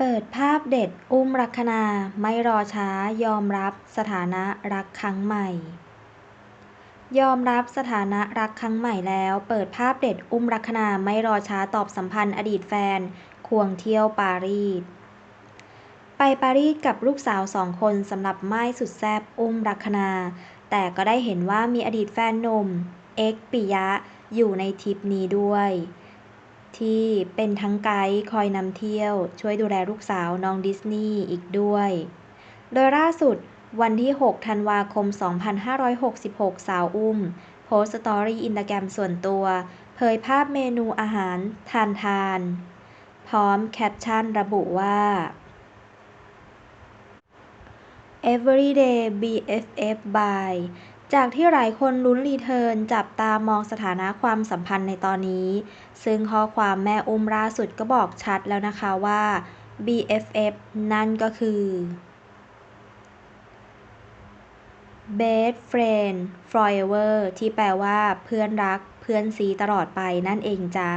เปิดภาพเด็ดอุ้มลัคนา ไม่รอช้ายอมรับสถานะรักครั้งใหม่ ยอมรับสถานะรักครั้งใหม่แล้ว เปิดภาพเด็ดอุ้มลัคนาไม่รอช้าตอบสัมพันธ์อดีตแฟน ควงเที่ยวปารีส ไปปารีสกับลูกสาวสองคนสำหรับไม้สุดแซบอุ้มลัคนา แต่ก็ได้เห็นว่ามีอดีตแฟนหนุ่ม เอ็กปิยะ อยู่ในทริปนี้ด้วย ที่เป็นทั้งไกด์คอยนำเที่ยว ช่วยดูแลลูกสาวน้องดิสนีย์อีกด้วย โดยล่าสุดวันที่ 6 ธันวาคม 2566 สาวอุ้ม โพสต์สตอรี่อินสตาแกรมส่วนตัว เผยภาพเมนูอาหารทานทาน พร้อมแคปชั่นระบุว่า Everyday BFF by จากที่หลายคนลุ้นรีเทิร์นจับตามองสถานะความสัมพันธ์ในตอนนี้ ซึ่งข้อความแม่อุ้มล่าสุดก็บอกชัดแล้วนะคะว่า BFF นั่นก็คือ Best Friend Forever ที่แปลว่าเพื่อนรักเพื่อนซีตลอดไปนั่นเองจ้า